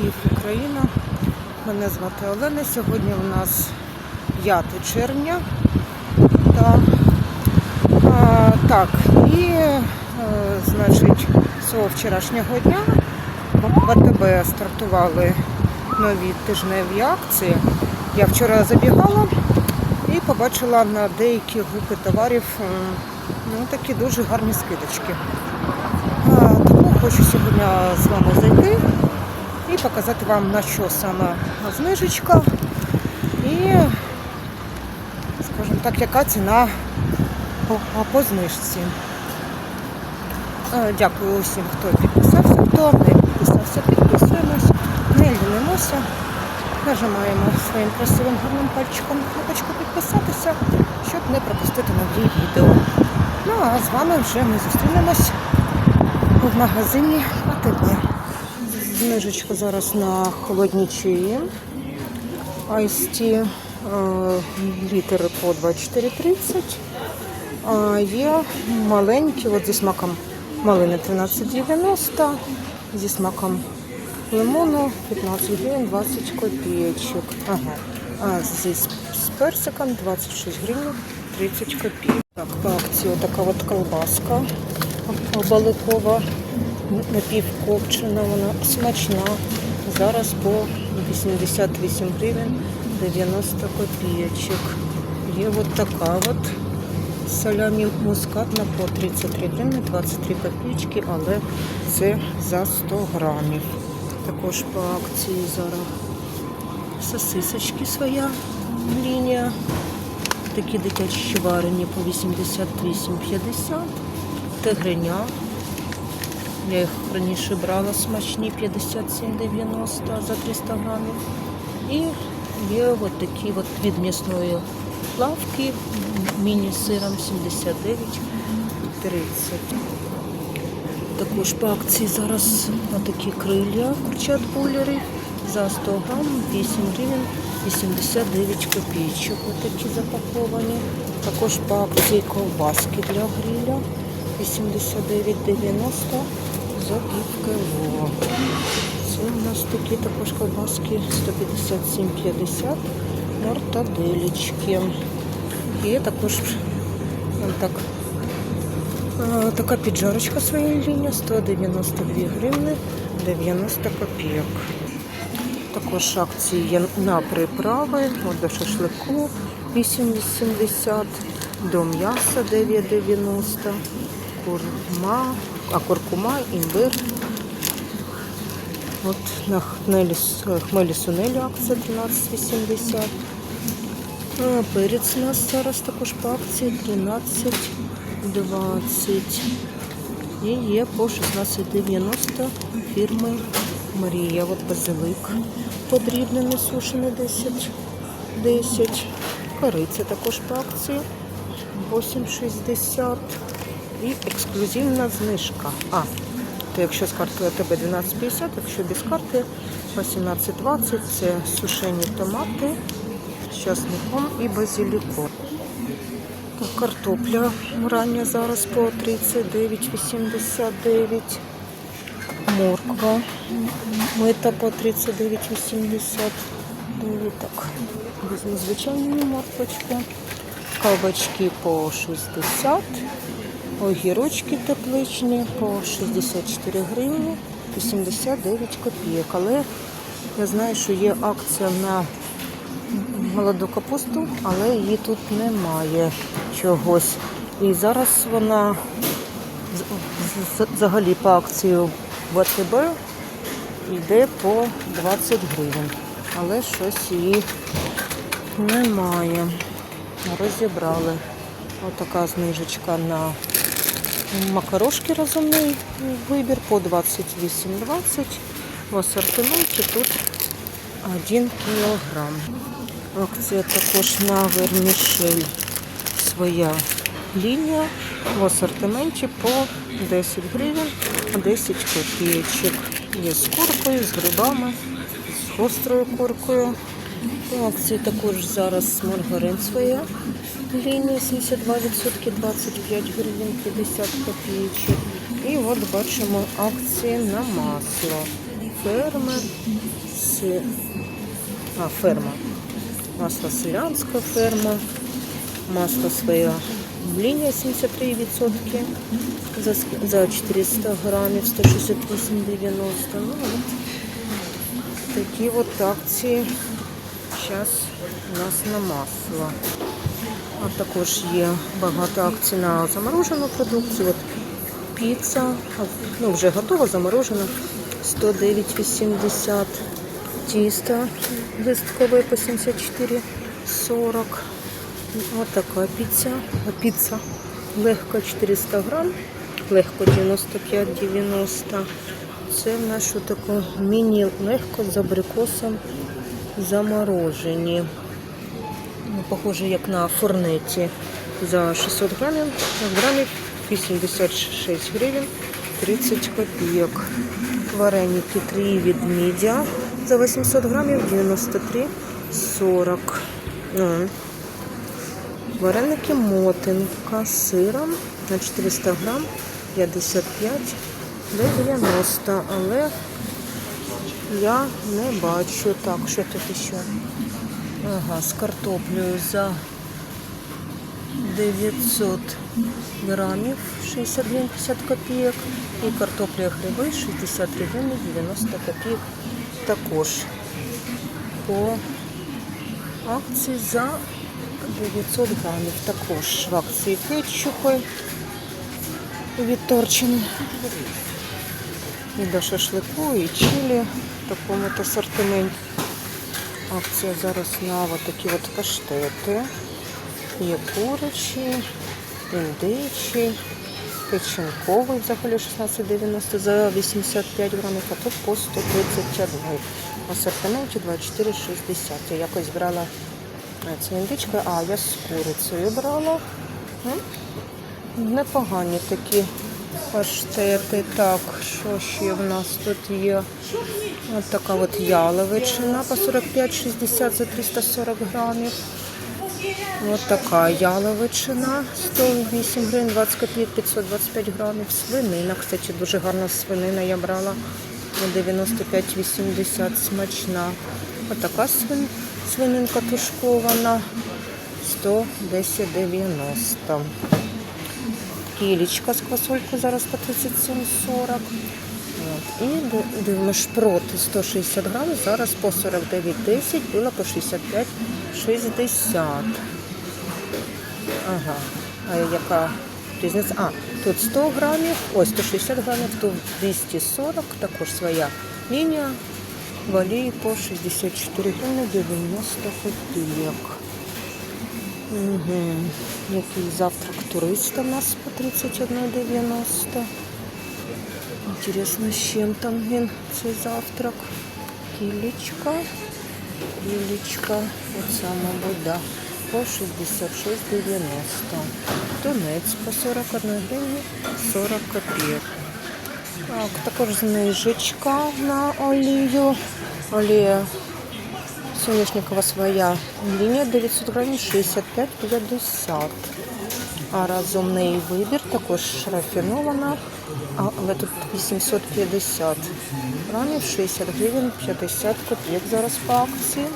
Київ, Україна. Мене звати Олена. Сьогодні у нас 5 червня. Та, а, так, і е, значить, цього вчорашнього дня в АТБ стартували нові тижневі акції. Я вчора забігала і побачила на деякі групи товарів е, ну, такі дуже гарні скидочки. Тому хочу сьогодні з вами зайти і показати вам на що саме знижечка і, скажімо так, яка ціна по, по знижці. Е, Дякую усім, хто підписався, хто не підписався, підписуємось, не лінимося. Нажимаємо своїм красивим гарним пальчиком кнопочку підписатися, щоб не пропустити нові відео. Ну а з вами вже ми зустрінемось в магазині АТБ. Знижечка зараз на холодні чаї. Айсті е, літери по 24,30. А є маленькі, от зі смаком малини 13,90, зі смаком лимону 15 гривень 20 копійочок. Ага. А зі з персиком 26 гривень 30 копійок. Так, по акції така от колбаска баликова, напівкопчена, вона смачна. Зараз по 88 гривень 90 копійочок. Є от така от салямі мускатна по 33 гривні 23 копійки, але це за 100 грамів. Також по акції зараз сосисочки своя лінія. Такі дитячі варені по 88,50. Тигриня. Я їх раніше брала смачні 57,90 за 300 грамів. І є от такі от від м'ясної плавки міні-сиром 79,30. Також по акції зараз такі крилля курчат булери за 100 грам 8 гривень 89 копійчик. Отакі запаковані. Також по акції ковбаски для гриля 89,90 за півкило. Це у нас такі також ковбаски 157,50 мортаделечки. Є також вон так Е, Така піджарочка своєї лінії 192 гривни 90 копійок. Також акції є на приправи от до шашлику 8,80, до м'яса 9,90, курма, а куркума, імбир. От на хмелі, хмелі сунелі акція 13,80. А Перець у нас зараз також по акції 13. 20 і є по 16,90 фірми Марія. От базилик подрібнений, сушений 10. 10. Кориця також по акції 8,60 і ексклюзивна знижка. А, то якщо з карткою АТБ 12,50, якщо без карти 18,20 це сушені томати з часником і базиліком. Так, Картопля рання зараз по 39,89. Морква мита по 39,89. Так, візьму звичайну морквочку. Кабачки по 60. Огірочки тепличні по 64 гривні 89 копійок. Але я знаю, що є акція на молоду капусту, але її тут немає чогось. І зараз вона взагалі по акції в АТБ йде по 20 гривень. Але щось її немає. Розібрали. Отака знижечка на макарошки розумний вибір по 28,20. В асортименті тут 1 кілограм. Акція також на вермішель своя лінія в асортименті по 10 гривень 10 копійочок. Є з куркою, з грибами, з гострою куркою. По акції також зараз маргарин своя лінія 72%, 25 гривень 50 копійочок. І от бачимо акції на масло. фермер, си... а, ферма. Масло селянська ферма, масло своя лінія 73% за, за 400 грамів 168,90. Ну, от такі от акції зараз у нас на масло. А також є багато акцій на заморожену продукцію. От піца, ну вже готова, заморожена. 109,80. Тісто листкове по 74,40. Ось така піца. Піца легко 400 грам, легко 95,90. Це в нашу таку міні-легко з абрикосом заморожені. Похоже, як на форнеті. За 600 грамів, грамів 86 гривень 30 копійок. Вареники 3 відмідя за 800 грамів 93,40. Ну, Вареники мотинка з сиром на 400 грам 55 до 90, але я не бачу. Так, що тут ще? Ага, з картоплею за 900 грамів 60 гривень 50 копійок. І картопля гриби 63 гривні 90 копійок також по акції за 900 грамів. Також в акції кетчупи від Торчини. І до шашлику, і чилі в такому от асортименті. Акція зараз на такі от паштети. Є курячі, індичі, печінковий взагалі 16,90 за 85 грамів, а тут по 131. В асортименті 24,60. Я якось брала е, це індичка, а я з курицею брала. Непогані такі паштети. Так, що ще в нас тут є? Ось така от яловичина по 45,60 за 340 грамів. Ось така яловичина 108 гривень, 20 копійок, 525 грамів. Свинина, кстати, дуже гарна свинина я брала. 95,80 смачна. Ось така свин, свининка тушкована 110,90. Кілічка з квасолькою зараз по 37,40. От. І дивимо шпроти 160 грамів, зараз по 49,10, було по 65,60. Ага. А яка різниця? А, тут 100 грамів, ось 160 грамів, тут 240, також своя лінія. Валії по 64 гривні 90 копійок. Угу. Який завтрак туриста у нас по 31,90. Интересно, з чим там він цей завтрак? Кілечка. Кілечка. Оця, мабуть, да. По 66,90. Тунець по 41 гривні 40 копійок. Так, також знижечка на олію. Олія соняшникова своя лінія 900 гривень 65,50. А розумний вибір також рафінована, але тут 850 грамів, 60 гривень, 50 копійок зараз по акції.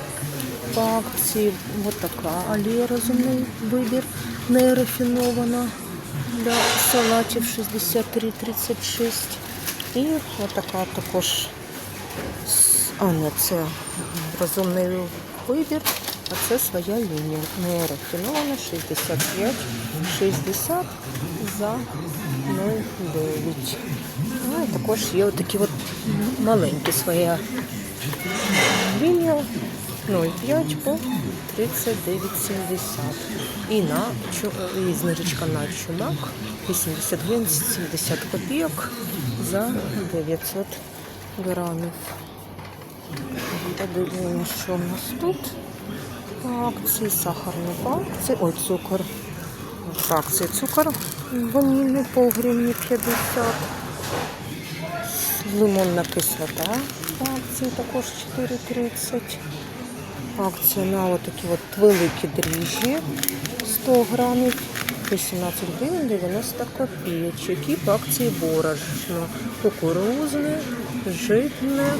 По акції ось така олія розумний вибір, не рафінована для салатів 63,36. І ось така також а не це розумний вибір, а це своя лінія. Не рафінована 65, 60 за 0,9. Ну і також є отакі от маленькі своя лінія 0,5 по 39,70. І на і знижечка на чумак 80 гривень 70 копійок за 900 грамів. Подивимося, що в нас тут. Акції сахарні по акції. Ой, цукор. Акції цукор ванільний по гривні 50. Лимонна кислота акції також 4,30. Акція на отакі от великі дріжджі 100 грамів 18 гривень 90 копійочок. І по акції борошно. Кукурузне, житне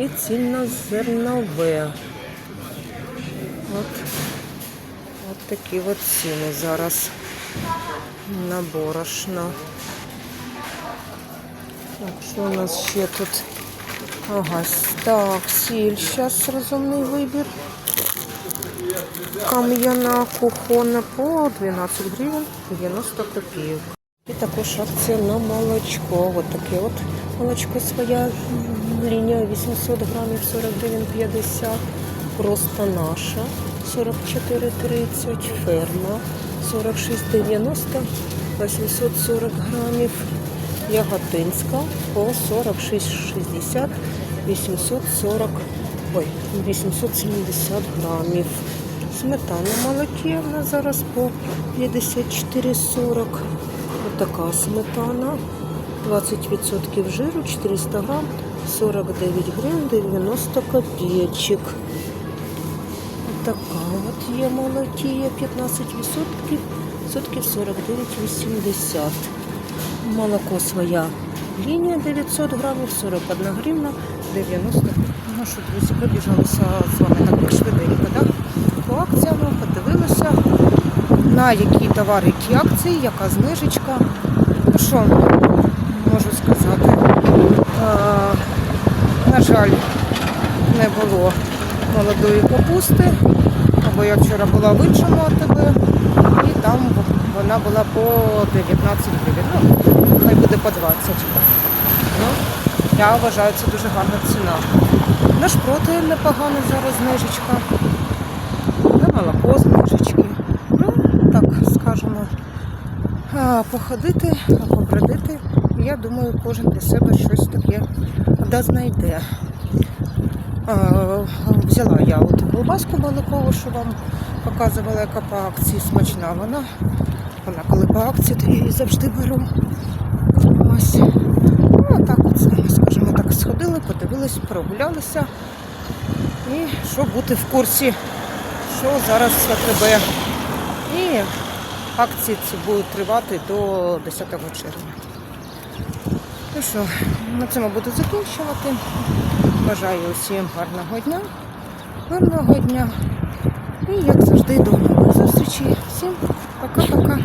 і цільнозернове. От, от такі от ціни зараз на борошно. Так, що у нас ще тут? Ага, так, сіль, зараз розумний вибір. Кам'яна кухона по 12 гривень 90 копійок. І також акція на молочко. Ось таке от молочко своя лінія 800 грамів 40 гривень 50. Просто наша 44,30. Ферма 46,90 840 грамів. Яготинська по 46,60 840 ой, 870 грамів. Сметана нас зараз по 54,40. Отака сметана. 20% жиру, 400 грам, 49 гривень 90 копійочок. Така от є молокія, 15%, сотків 49,80. Молоко своя лінія 900 грамів, 41 гривна, 90. Ну що, друзі, пробіжалися з вами так швиденько, так? По акціям подивилися, на які товари, які акції, яка знижечка. Ну що можу сказати? А, на жаль, не було молодої капусти, бо я вчора була в іншому АТБ, і там вона була по 19 гривень. Ну, хай буде по 20. Ну, я вважаю, це дуже гарна ціна. На шпроти непогано зараз знижечка. На молоко знижечки. Ну, так скажемо, походити, а побродити. Я думаю, кожен для себе щось таке да знайде. Взяла я от колбаску баликову, що вам показувала, яка по акції смачна. Вона, вона коли по акції, то я її завжди беру. Ось. Ну, так от, скажімо так, сходили, подивились, прогулялися. І щоб бути в курсі, що зараз АТБ. І акції ці будуть тривати до 10 червня. Ну що, на цьому буду закінчувати. Бажаю усім гарного дня, гарного дня. І як завжди до нових зустрічей. Всім пока-пока.